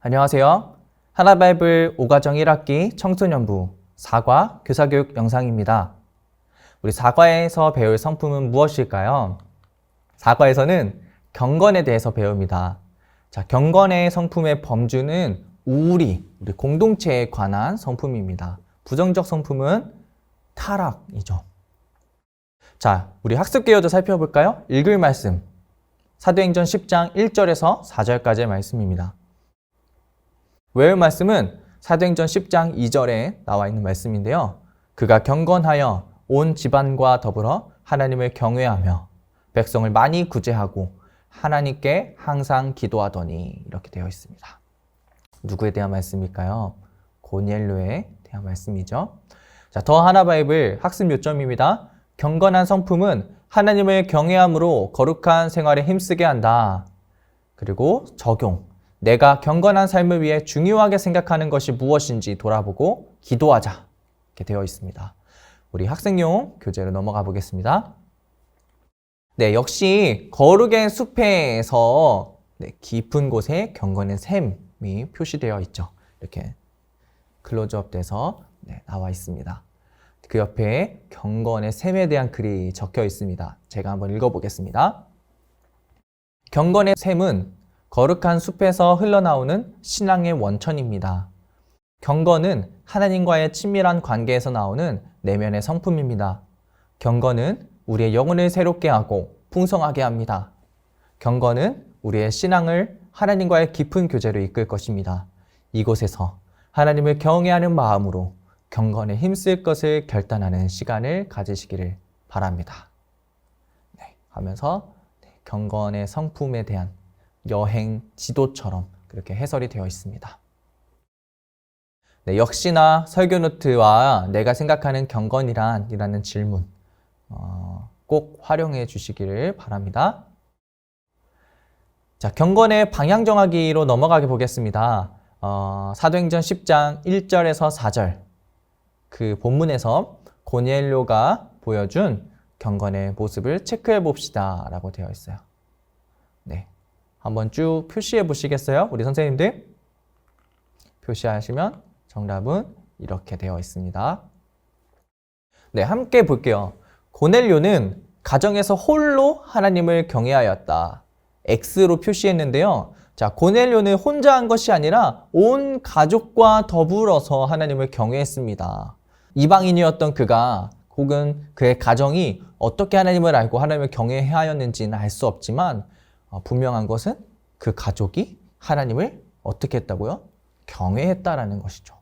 안녕하세요. 하나바이블 오가정 1학기 청소년부 사과 교사교육 영상입니다. 우리 사과에서 배울 성품은 무엇일까요? 사과에서는 경건에 대해서 배웁니다. 자, 경건의 성품의 범주는 우리, 우리 공동체에 관한 성품입니다. 부정적 성품은 타락이죠. 자, 우리 학습 개요도 살펴볼까요? 읽을 말씀. 사도행전 10장 1절에서 4절까지의 말씀입니다. 외울 말씀은 사도행전 10장 2절에 나와 있는 말씀인데요. 그가 경건하여 온 집안과 더불어 하나님을 경외하며 백성을 많이 구제하고 하나님께 항상 기도하더니 이렇게 되어 있습니다. 누구에 대한 말씀일까요? 고넬료에 대한 말씀이죠. 자, 더 하나 바이블 학습 요점입니다. 경건한 성품은 하나님을 경외함으로 거룩한 생활에 힘쓰게 한다. 그리고 적용. 내가 경건한 삶을 위해 중요하게 생각하는 것이 무엇인지 돌아보고 기도하자. 이렇게 되어 있습니다. 우리 학생용 교재로 넘어가 보겠습니다. 네, 역시 거룩의 숲에서 네, 깊은 곳에 경건의 샘이 표시되어 있죠. 이렇게 클로즈업 돼서 네, 나와 있습니다. 그 옆에 경건의 샘에 대한 글이 적혀 있습니다. 제가 한번 읽어보겠습니다. 경건의 샘은 거룩한 숲에서 흘러나오는 신앙의 원천입니다. 경건은 하나님과의 친밀한 관계에서 나오는 내면의 성품입니다. 경건은 우리의 영혼을 새롭게 하고 풍성하게 합니다. 경건은 우리의 신앙을 하나님과의 깊은 교제로 이끌 것입니다. 이곳에서 하나님을 경외하는 마음으로 경건에 힘쓸 것을 결단하는 시간을 가지시기를 바랍니다. 네, 하면서 경건의 성품에 대한 여행 지도처럼 그렇게 해설이 되어 있습니다. 네, 역시나 설교 노트와 내가 생각하는 경건이란 이라는 질문 어, 꼭 활용해 주시기를 바랍니다. 자, 경건의 방향 정하기로 넘어가게 보겠습니다. 어, 사도행전 10장 1절에서 4절 그 본문에서 고넬료가 보여준 경건의 모습을 체크해 봅시다 라고 되어 있어요. 네. 한번 쭉 표시해 보시겠어요? 우리 선생님들? 표시하시면 정답은 이렇게 되어 있습니다. 네, 함께 볼게요. 고넬료는 가정에서 홀로 하나님을 경외하였다. X로 표시했는데요. 자, 고넬료는 혼자 한 것이 아니라 온 가족과 더불어서 하나님을 경외했습니다. 이방인이었던 그가 혹은 그의 가정이 어떻게 하나님을 알고 하나님을 경외하였는지는 알 수 없지만 어, 분명한 것은 그 가족이 하나님을 어떻게 했다고요? 경외했다라는 것이죠.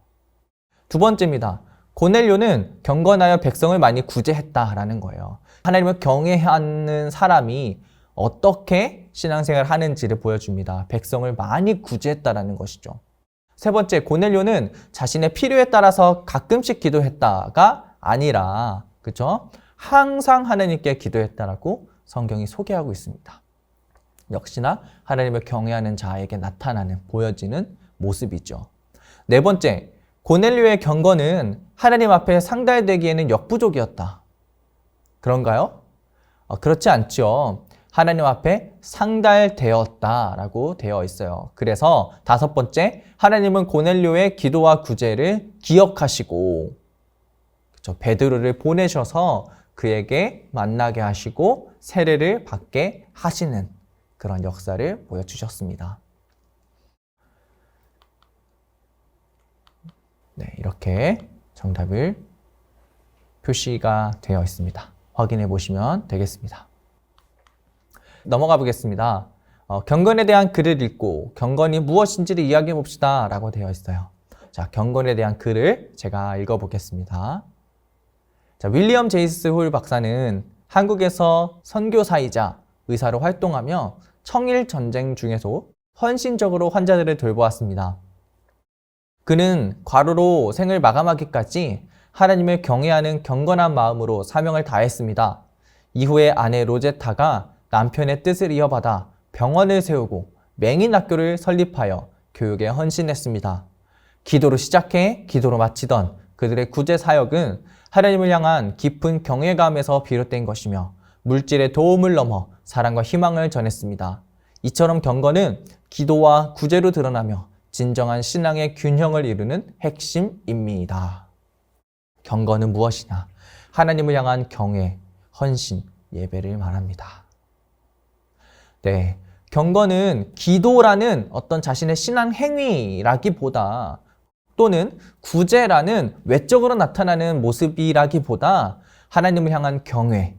두 번째입니다. 고넬료는 경건하여 백성을 많이 구제했다라는 거예요. 하나님을 경외하는 사람이 어떻게 신앙생활을 하는지를 보여줍니다. 백성을 많이 구제했다라는 것이죠. 세 번째, 고넬료는 자신의 필요에 따라서 가끔씩 기도했다가 아니라, 그죠? 항상 하나님께 기도했다라고 성경이 소개하고 있습니다. 역시나 하나님을 경외하는 자에게 나타나는, 보여지는 모습이죠. 네 번째, 고넬료의 경건은 하나님 앞에 상달되기에는 역부족이었다. 그런가요? 어, 그렇지 않죠. 하나님 앞에 상달되었다라고 되어 있어요. 그래서 다섯 번째, 하나님은 고넬료의 기도와 구제를 기억하시고 그렇죠? 베드로를 보내셔서 그에게 만나게 하시고 세례를 받게 하시는 그런 역사를 보여주셨습니다. 네, 이렇게 정답을 표시가 되어 있습니다. 확인해 보시면 되겠습니다. 넘어가 보겠습니다. 어, 경건에 대한 글을 읽고 경건이 무엇인지를 이야기해 봅시다 라고 되어 있어요. 자, 경건에 대한 글을 제가 읽어 보겠습니다. 자, 윌리엄 제이스 홀 박사는 한국에서 선교사이자 의사로 활동하며 청일 전쟁 중에서 헌신적으로 환자들을 돌보았습니다. 그는 과로로 생을 마감하기까지 하나님을 경외하는 경건한 마음으로 사명을 다했습니다. 이후에 아내 로제타가 남편의 뜻을 이어받아 병원을 세우고 맹인 학교를 설립하여 교육에 헌신했습니다. 기도로 시작해 기도로 마치던 그들의 구제 사역은 하나님을 향한 깊은 경외감에서 비롯된 것이며 물질의 도움을 넘어 사랑과 희망을 전했습니다. 이처럼 경건은 기도와 구제로 드러나며 진정한 신앙의 균형을 이루는 핵심입니다. 경건은 무엇이냐? 하나님을 향한 경외, 헌신, 예배를 말합니다. 네. 경건은 기도라는 어떤 자신의 신앙 행위라기보다 또는 구제라는 외적으로 나타나는 모습이라기보다 하나님을 향한 경외,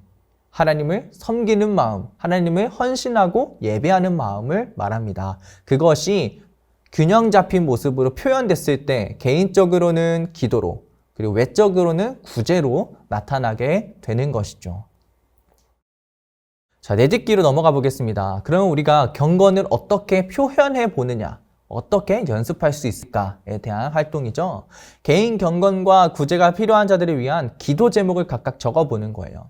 하나님을 섬기는 마음, 하나님을 헌신하고 예배하는 마음을 말합니다. 그것이 균형 잡힌 모습으로 표현됐을 때 개인적으로는 기도로 그리고 외적으로는 구제로 나타나게 되는 것이죠. 자, 내딛기로 넘어가 보겠습니다. 그러면 우리가 경건을 어떻게 표현해 보느냐? 어떻게 연습할 수 있을까에 대한 활동이죠. 개인 경건과 구제가 필요한 자들을 위한 기도 제목을 각각 적어 보는 거예요.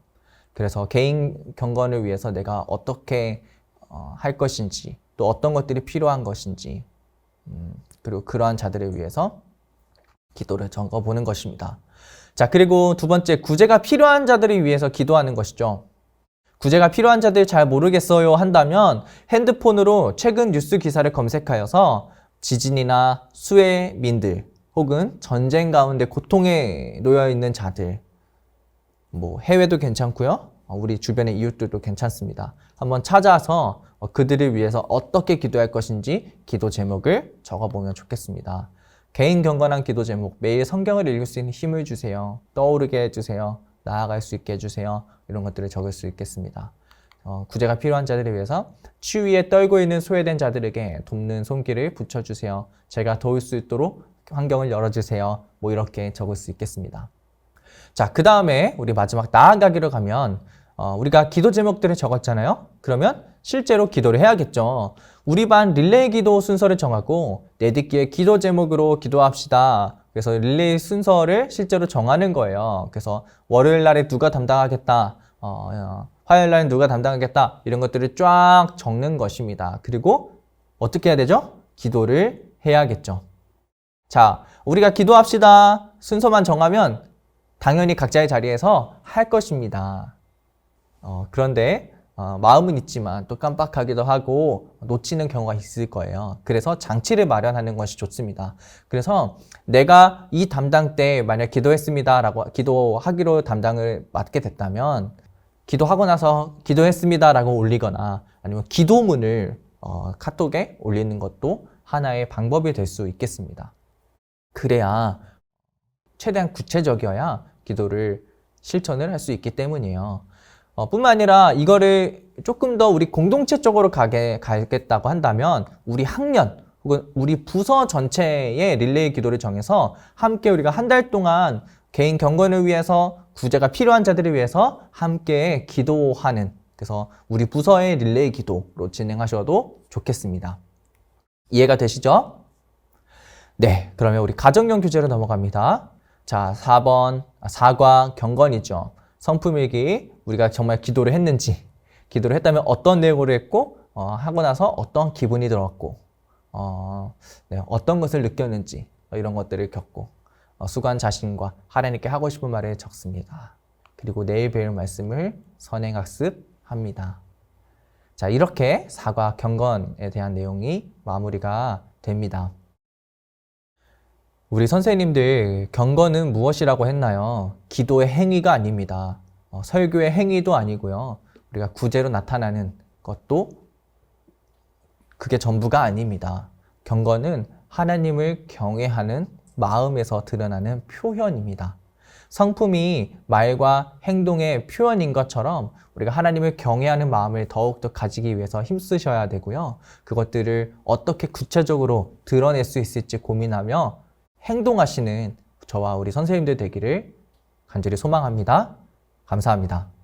그래서 개인 경건을 위해서 내가 어떻게 어, 할 것인지, 또 어떤 것들이 필요한 것인지, 음, 그리고 그러한 자들을 위해서 기도를 적어 보는 것입니다. 자, 그리고 두 번째, 구제가 필요한 자들을 위해서 기도하는 것이죠. 구제가 필요한 자들 잘 모르겠어요 한다면 핸드폰으로 최근 뉴스 기사를 검색하여서 지진이나 수해민들 혹은 전쟁 가운데 고통에 놓여 있는 자들 뭐 해외도 괜찮고요. 어, 우리 주변의 이웃들도 괜찮습니다. 한번 찾아서 어, 그들을 위해서 어떻게 기도할 것인지 기도 제목을 적어보면 좋겠습니다. 개인 경건한 기도 제목, 매일 성경을 읽을 수 있는 힘을 주세요. 떠오르게 해주세요. 나아갈 수 있게 해주세요. 이런 것들을 적을 수 있겠습니다. 어, 구제가 필요한 자들을 위해서 추위에 떨고 있는 소외된 자들에게 돕는 손길을 붙여주세요. 제가 도울 수 있도록 환경을 열어주세요. 뭐 이렇게 적을 수 있겠습니다. 자, 그 다음에 우리 마지막 나아가기로 가면 어, 우리가 기도 제목들을 적었잖아요. 그러면 실제로 기도를 해야겠죠. 우리 반 릴레이 기도 순서를 정하고 내딛기의 기도 제목으로 기도합시다. 그래서 릴레이 순서를 실제로 정하는 거예요. 그래서 월요일 날에 누가 담당하겠다. 어, 어, 화요일 날에 누가 담당하겠다. 이런 것들을 쫙 적는 것입니다. 그리고 어떻게 해야 되죠? 기도를 해야겠죠. 자, 우리가 기도합시다. 순서만 정하면 당연히 각자의 자리에서 할 것입니다. 어, 그런데 어, 마음은 있지만 또 깜빡하기도 하고 놓치는 경우가 있을 거예요. 그래서 장치를 마련하는 것이 좋습니다. 그래서 내가 이 담당 때 만약 기도했습니다라고 기도하기로 담당을 맡게 됐다면 기도하고 나서 기도했습니다라고 올리거나 아니면 기도문을 어, 카톡에 올리는 것도 하나의 방법이 될 수 있겠습니다. 그래야 최대한 구체적이어야 기도를 실천을 할 수 있기 때문이에요. 어, 뿐만 아니라 이거를 조금 더 우리 공동체 쪽으로 가게 가겠다고 한다면 우리 학년 혹은 우리 부서 전체의 릴레이 기도를 정해서 함께 우리가 한 달 동안 개인 경건을 위해서 구제가 필요한 자들을 위해서 함께 기도하는 그래서 우리 부서의 릴레이 기도로 진행하셔도 좋겠습니다. 이해가 되시죠? 네, 그러면 우리 가정용 규제로 넘어갑니다. 자, 4번 사과 경건이죠. 성품일기 우리가 정말 기도를 했는지 기도를 했다면 어떤 내용으로 했고 어, 하고 나서 어떤 기분이 들었고 어, 네, 어떤 것을 느꼈는지 이런 것들을 겪고 어, 수고한 자신과 하나님께 하고 싶은 말을 적습니다. 그리고 내일 배울 말씀을 선행학습합니다. 자 이렇게 사과 경건에 대한 내용이 마무리가 됩니다. 우리 선생님들 경건은 무엇이라고 했나요? 기도의 행위가 아닙니다. 어, 설교의 행위도 아니고요. 우리가 구제로 나타나는 것도 그게 전부가 아닙니다. 경건은 하나님을 경외하는 마음에서 드러나는 표현입니다. 성품이 말과 행동의 표현인 것처럼 우리가 하나님을 경외하는 마음을 더욱더 가지기 위해서 힘쓰셔야 되고요. 그것들을 어떻게 구체적으로 드러낼 수 있을지 고민하며 행동하시는 저와 우리 선생님들 되기를 간절히 소망합니다. 감사합니다.